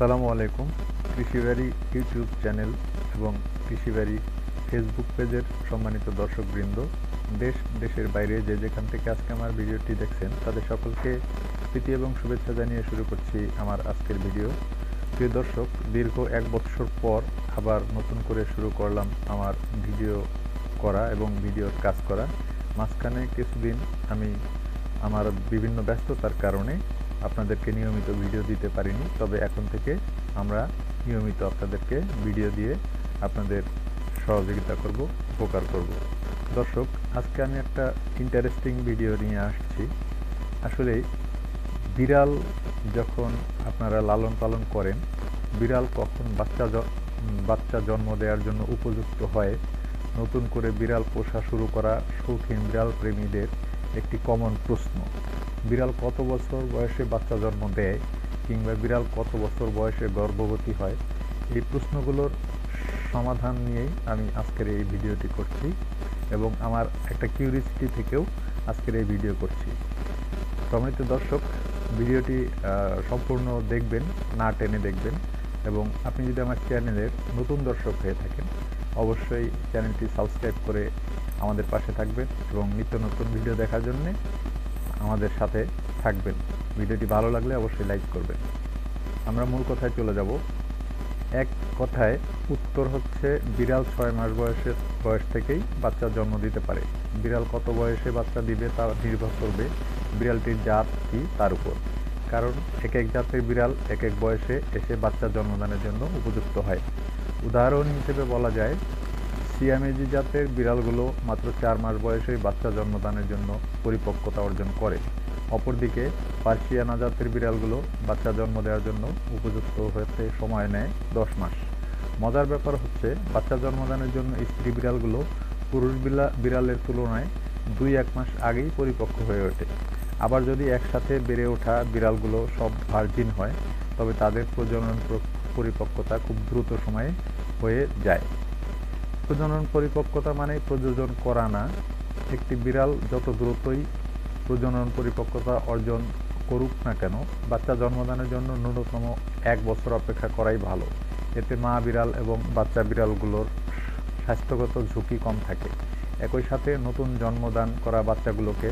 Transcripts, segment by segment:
আসসালামু আলাইকুম Krishibari YouTube channel এবং কৃষিবাড়ি ফেসবুক পেজের সম্মানিত দর্শকবৃন্দ। দেশ, দেশের বাইরে যে যেখান থেকে আজকে আমার ভিডিওটি দেখছেন, তাদের সকলকে প্রীতি এবং শুভেচ্ছা জানিয়ে শুরু করছি আমার আজকের ভিডিও। প্রিয় দর্শক, দীর্ঘ এক বছর পর আবার নতুন করে শুরু করলাম আমার ভিডিও করা এবং ভিডিওর কাজ করা। মাঝখানে কিছুদিন আমি আমার বিভিন্ন ব্যস্ততার কারণে আপনাদেরকে নিয়মিত ভিডিও দিতে পারিনি, তবে এখন থেকে আমরা নিয়মিত আপনাদেরকে ভিডিও দিয়ে আপনাদের সহযোগিতা করব, উপকার করব। দর্শক, আজকে আমি একটা ইন্টারেস্টিং ভিডিও নিয়ে আসছি। আসলে বিড়াল যখন আপনারা লালন পালন করেন, বিড়াল কখন বাচ্চা বাচ্চা জন্ম দেওয়ার জন্য উপযুক্ত হয়, নতুন করে বিড়াল পোষা শুরু করা শৌখিন বিড়াল প্রেমীদের একটি কমন প্রশ্ন। বিড়াল কত বছর বয়সে বাচ্চা জন্ম দেয় কিংবা বিড়াল কত বছর বয়সে গর্ভবতী হয়? এই প্রশ্নগুলোর সমাধান নিয়েই আমি আজকের এই ভিডিওটি করছি এবং আমার একটা কিউরিসিটি থেকেও আজকের এই ভিডিও করছি। সম্মানিত দর্শক, ভিডিওটি সম্পূর্ণ দেখবেন, না টেনে দেখবেন এবং আপনি যদি আমার চ্যানেলের নতুন দর্শক হয়ে থাকেন, অবশ্যই চ্যানেলটি সাবস্ক্রাইব করে আমাদের পাশে থাকবেন এবং নিত্য নতুন ভিডিও দেখার জন্য আমাদের সাথে থাকবেন। ভিডিওটি ভালো লাগলে অবশ্যই লাইক করবেন। আমরা মূল কথায় চলে যাব। এক কথায়, উত্তর হচ্ছে বিড়াল ছয় মাস বয়সের, বয়স থেকেই বাচ্চা জন্ম দিতে পারে। বিড়াল কত বয়সে বাচ্চা দিবে তা নির্ভর করবে বিড়ালটির জাত কি তার উপর। কারণ এক এক জাতের বিড়াল এক এক বয়সে এসে বাচ্চা জন্মদানের জন্য উপযুক্ত হয়। উদাহরণ হিসেবে বলা যায় সিয়ামেজি জাতের বিড়ালগুলো মাত্র চার মাস বয়সেই বাচ্চা জন্মদানের জন্য পরিপক্কতা অর্জন করে। অপরদিকে পার্সিয়ানা জাতের বিড়ালগুলো বাচ্চা জন্ম দেওয়ার জন্য উপযুক্ত হতে সময় নেয় দশ মাস। মজার ব্যাপার হচ্ছে, বাচ্চা জন্মদানের জন্য স্ত্রী বিড়ালগুলো পুরুষ বিড়া বিড়ালের তুলনায় দুই এক মাস আগেই পরিপক্ক হয়ে ওঠে। আবার যদি একসাথে বেড়ে ওঠা বিড়ালগুলো সব ভার্জিন হয়, তবে তাদের প্রজনন পরিপক্কতা খুব দ্রুত সময়ে হয়ে যায়। প্রজনন পরিপক্কতা মানে প্রযোজন করা না। একটি বিড়াল যত দ্রুতই প্রজনন পরিপক্কতা অর্জন করুক না কেন, বাচ্চা জন্মদানের জন্য ন্যূনতম এক বছর অপেক্ষা করাই ভালো। এতে মা বিড়াল এবং বাচ্চা বিড়ালগুলোর স্বাস্থ্যগত ঝুঁকি কম থাকে। একই সাথে নতুন জন্মদান করা বাচ্চাগুলোকে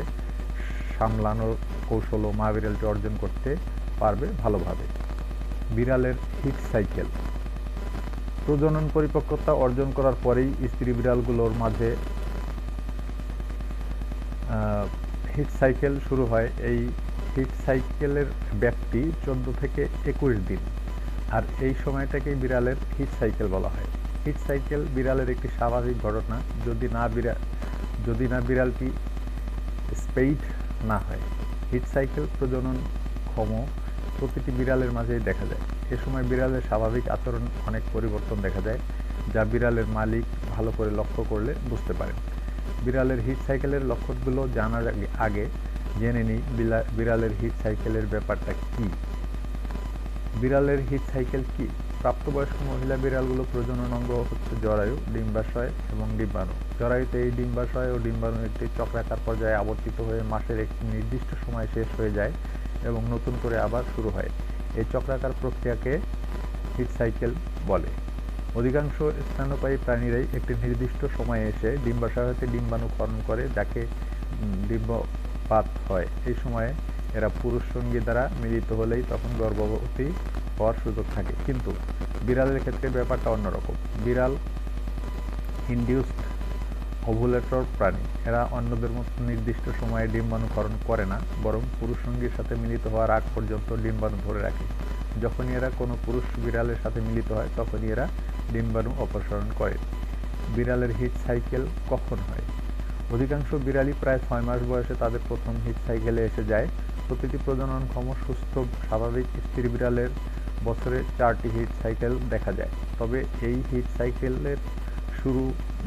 সামলানোর কৌশলও মা বিড়ালটি অর্জন করতে পারবে ভালোভাবে। বিড়ালের হিট সাইকেল প্রজনন পরিপক্কতা অর্জন করার পরেই স্ত্রী বিড়ালগুলোর মাঝে হিট সাইকেল শুরু হয়। এই হিট সাইকেলের ব্যাপ্তি চোদ্দ থেকে একুশ দিন। আর এই সময়টাকেই বিড়ালের হিট সাইকেল বলা হয়। হিট সাইকেল বিড়ালের একটি স্বাভাবিক ঘটনা, যদি না বিড়া, যদি না বিড়ালটি স্পেইড না হয়। হিট সাইকেল প্রজনন ক্ষম প্রতিটি বিড়ালের মাঝেই দেখা যায়। এ সময় বিড়ালের স্বাভাবিক আচরণ অনেক পরিবর্তন দেখা যায়, যা বিড়ালের মালিক ভালো করে লক্ষ্য করলে বুঝতে পারেন। বিড়ালের হিট সাইকেলের লক্ষণগুলো জানার আগে- জেনে নিই বিড়ালের হিট সাইকেলের ব্যাপারটা কি। বিড়ালের হিট সাইকেল কি? প্রাপ্তবয়স্ক মহিলা বিড়ালগুলো প্রজনন অঙ্গ হচ্ছে জরায়ু, ডিম্বাশয় এবং ডিম্বাণু। জরায়ুতে এই ডিম্বাশয় ও ডিম্বাণু একটি চক্রাকার পর্যায়ে আবর্তিত হয়ে মাসের একটি নির্দিষ্ট সময় শেষ হয়ে যায় এবং নতুন করে আবার শুরু হয়। এই চক্রাকার প্রক্রিয়াকে হিট সাইকেল বলে। অধিকাংশ স্তন্যপায়ী প্রাণীরাই একটি নির্দিষ্ট সময়ে এসে ডিম্বাশয় হতে ডিম্বাণু ক্ষরণ করে, যাকে ডিম্বপাত হয়। এই সময়ে এরা পুরুষ সঙ্গী দ্বারা মিলিত হলেই তখন গর্ভবতী হওয়ার সুযোগ থাকে। কিন্তু বিড়ালের ক্ষেত্রে ব্যাপারটা অন্যরকম। বিড়াল ইনডিউসড ওভুলেটর প্রাণী। এরা অন্যদের মতো নির্দিষ্ট সময়ে ডিম্বাণুকরণ করে না, বরং পুরুষ সঙ্গীর সাথে মিলিত হওয়ার আগ পর্যন্ত ডিম্বাণু ধরে রাখে। যখনই এরা কোনো পুরুষ বিড়ালের সাথে মিলিত হয়, তখনই এরা ডিম্বাণু অপসারণ করে। বিড়ালের হিট সাইকেল কখন হয়? অধিকাংশ বিড়ালই প্রায় ছয় মাস বয়সে তাদের প্রথম হিট সাইকেলে এসে যায়। প্রতিটি প্রজননক্ষম সুস্থ, স্বাভাবিক স্ত্রী বিড়ালের বছরে চারটি হিট সাইকেল দেখা যায়। তবে এই হিট সাইকেলের শুরু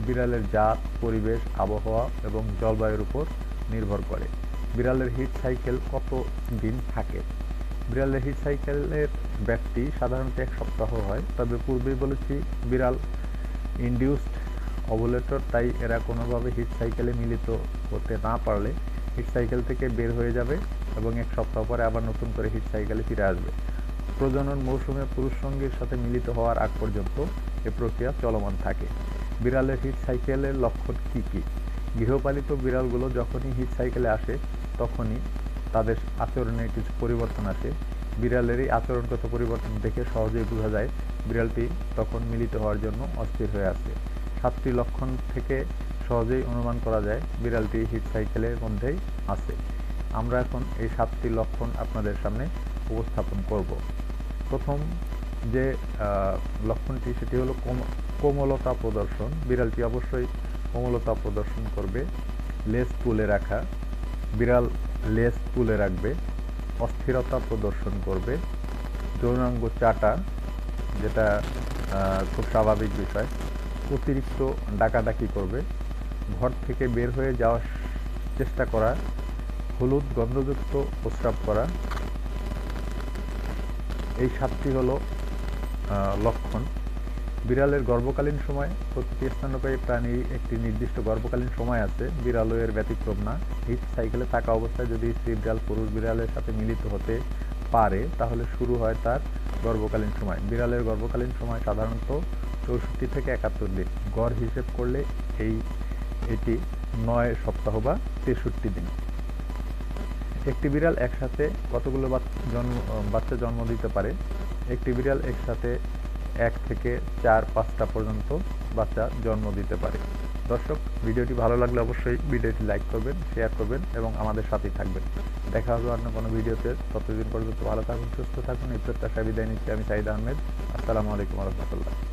বিড়ালের জাত, পরিবেশ, আবহাওয়া এবং জলবায়ুর উপর নির্ভর করে। বিড়ালের হিট সাইকেল কত দিন থাকে? বিড়ালের হিট সাইকেলের ব্যাপ্তি সাধারণত এক সপ্তাহ হয়, তবে পূর্বেই বলেছি বিড়াল ইন্ডিউসড অবলেটর, তাই এরা কোনোভাবে হিট সাইকেলে মিলিত হতে না পারলে হিট সাইকেল থেকে বের হয়ে যাবে এবং এক সপ্তাহ পরে আবার নতুন করে হিট সাইকেলে ফিরে আসবে। প্রজনন মৌসুমে পুরুষ সঙ্গীর সাথে মিলিত হওয়ার আগ পর্যন্ত এ প্রক্রিয়া চলমান থাকে। বিড়ালের হিট সাইকেলের লক্ষণ কী কী? গৃহপালিত বিড়ালগুলো যখনই হিট সাইকেলে আসে, তখনই তাদের আচরণে কিছু পরিবর্তন আসে। বিড়ালের এই আচরণগত পরিবর্তন দেখে সহজেই বোঝা যায়, বিড়ালটি তখন মিলিত হওয়ার জন্য অস্থির হয়ে আছে। সাতটি লক্ষণ থেকে সহজেই অনুমান করা যায়, বিড়ালটি হিট সাইকেলের মধ্যেই আছে। আমরা এখন এই সাতটি লক্ষণ আপনাদের সামনে উপস্থাপন করব। প্রথম যে লক্ষণটি সেটি হলো কোম- কোমলতা প্রদর্শন। বিড়ালটি অবশ্যই কোমলতা প্রদর্শন করবে। লেজ তুলে রাখা। বিড়াল লেজ তুলে রাখবে। অস্থিরতা প্রদর্শন করবে। যৌনাঙ্গ চাটা, যেটা খুব স্বাভাবিক বিষয়, অতিরিক্ত ডাকাডাকি করবে। ঘর থেকে বের হয়ে যাওয়ার চেষ্টা করা। হলুদ গন্ধযুক্ত প্রস্রাব করা। এই সাতটি হলো লক্ষণ। বিড়ালের গর্ভকালীন সময় প্রতিটি স্তন্যপায়ী প্রাণীর একটি নির্দিষ্ট গর্ভকালীন সময় আছে। বিড়ালও এর ব্যতিক্রম না। হিট সাইকেলে থাকা অবস্থায় যদি স্ত্রী বিড়াল পুরুষ বিড়ালের সাথে মিলিত হতে পারে, তাহলে শুরু হয় তার গর্ভকালীন সময়। বিড়ালের গর্ভকালীন সময় সাধারণত চৌষট্টি থেকে একাত্তর দিন। গড় হিসেব করলে এই, এটি নয় সপ্তাহ বা তেষট্টি দিন। একটি বিড়াল একসাথে কতগুলো জন্ম, বাচ্চা জন্ম দিতে পারে? একটি বিড়াল একসাথে এক থেকে চার পাঁচটা পর্যন্ত বাচ্চা জন্ম দিতে পারে। দর্শক, ভিডিওটি ভালো লাগলে অবশ্যই ভিডিওটি লাইক করবেন, শেয়ার করবেন এবং আমাদের সাথেই থাকবেন। দেখা হবে অন্য কোনো ভিডিওতে। ততদিন পর্যন্ত ভালো থাকুন, সুস্থ থাকুন। এই প্রত্যাশা বিদায় নিচ্ছি আমি সাইদ আহমেদ। আসসালামু আলাইকুম রহমতুল্লাহ।